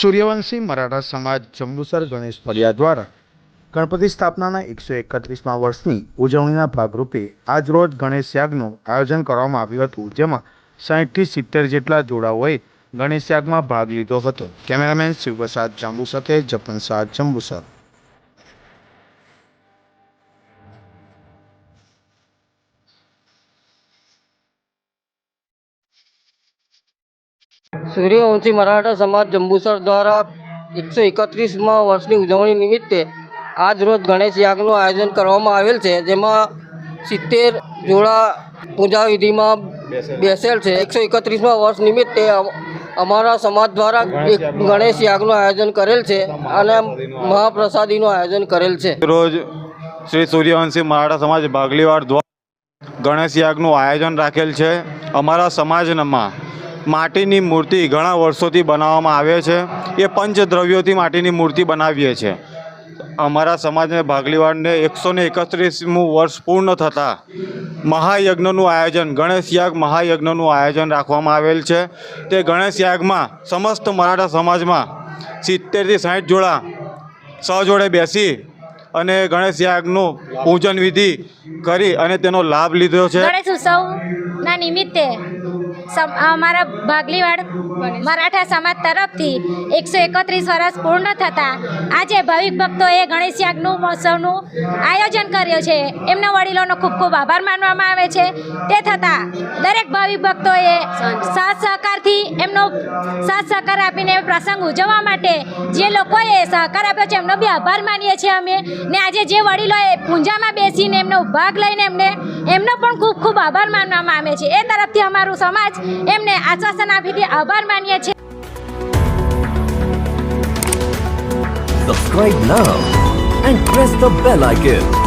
સૂર્યવંશી મરાઠા સમાજ જંબુસર ગણેશ ફળિયા દ્વારા ગણપતિ સ્થાપનાના એકસો એકત્રીસમાં વર્ષની ઉજવણીના ભાગરૂપે આજરોજ ગણેશ યાગનું આયોજન કરવામાં આવ્યું હતું, જેમાં સાહીઠથી સિત્તેર જેટલા જોડાઓએ ગણેશ યાગમાં ભાગ લીધો હતો. કેમેરામેન શિવપ્રસાદ જાંબુ જપન શાહ જંબુસર. સૂર્યવંશી મરાઠા સમાજ જંબુસર દ્વારા એકસો એકત્રીસમાં વર્ષની ઉજવણી નિમિત્તે આજ રોજ ગણેશ યાગનું આયોજન કરવામાં આવેલ છે, જેમાં સિત્તેર જોડા પૂજા વિધિમાં બેસેલ છે. એકસો એકત્રીસમાં વર્ષ નિમિત્તે અમારા સમાજ દ્વારા એક ગણેશ યાગનું આયોજન કરેલ છે અને મહાપ્રસાદીનું આયોજન કરેલ છે. રોજ શ્રી સૂર્યવંશી મરાઠા સમાજ બાગલીવાડ દ્વારા ગણેશ યાગનું આયોજન રાખેલ છે. અમારા સમાજમાં માટીની મૂર્તિ ઘણા વર્ષોથી બનાવવામાં આવે છે. એ પંચદ્રવ્યોથી માટીની મૂર્તિ બનાવીએ છીએ. અમારા સમાજને ભાગલીવાડને એકસો ને એકત્રીસમું વર્ષ પૂર્ણ થતાં મહાયજ્ઞનું આયોજન, ગણેશ યાગ મહાયજ્ઞનું આયોજન રાખવામાં આવેલ છે. તે ગણેશ યાગમાં સમસ્ત મરાઠા સમાજમાં સિત્તેરથી સાઠ જોડા સહજોડે બેસી અને ગણેશ યાગનું પૂજન વિધિ કરી અને તેનો લાભ લીધો છે. ગણેશ ઉત્સવના નિમિત્તે અમારા ભાગલીવાડ મરાઠા સમાજ તરફથી એકસો એકત્રીસ વર્ષ પૂર્ણ થતાં આજે ભાવિક ભક્તોએ ગણેશ યાગનું મહોત્સવનું આયોજન કર્યું છે. એમના વડીલોનો ખૂબ ખૂબ આભાર માનવામાં આવે છે. તે થતાં દરેક ભાવિક ભક્તોએ સાથ સહકારથી એમનો સાથ સહકાર આપીને પ્રસંગ ઉજવવા માટે જે લોકોએ સહકાર આપ્યો છે, એમનો બી આભાર માનીએ છીએ અમે. ને આજે જે વડીલોએ પૂંજામાં બેસીને એમનો ભાગ લઈને એમને એમનો પણ ખૂબ ખૂબ આભાર માનવામાં આવે છે. એ તરફથી અમારું સમાજ એમને આશ્વાસન આપીને આભાર માનીએ છીએ. Subscribe now and press the bell icon.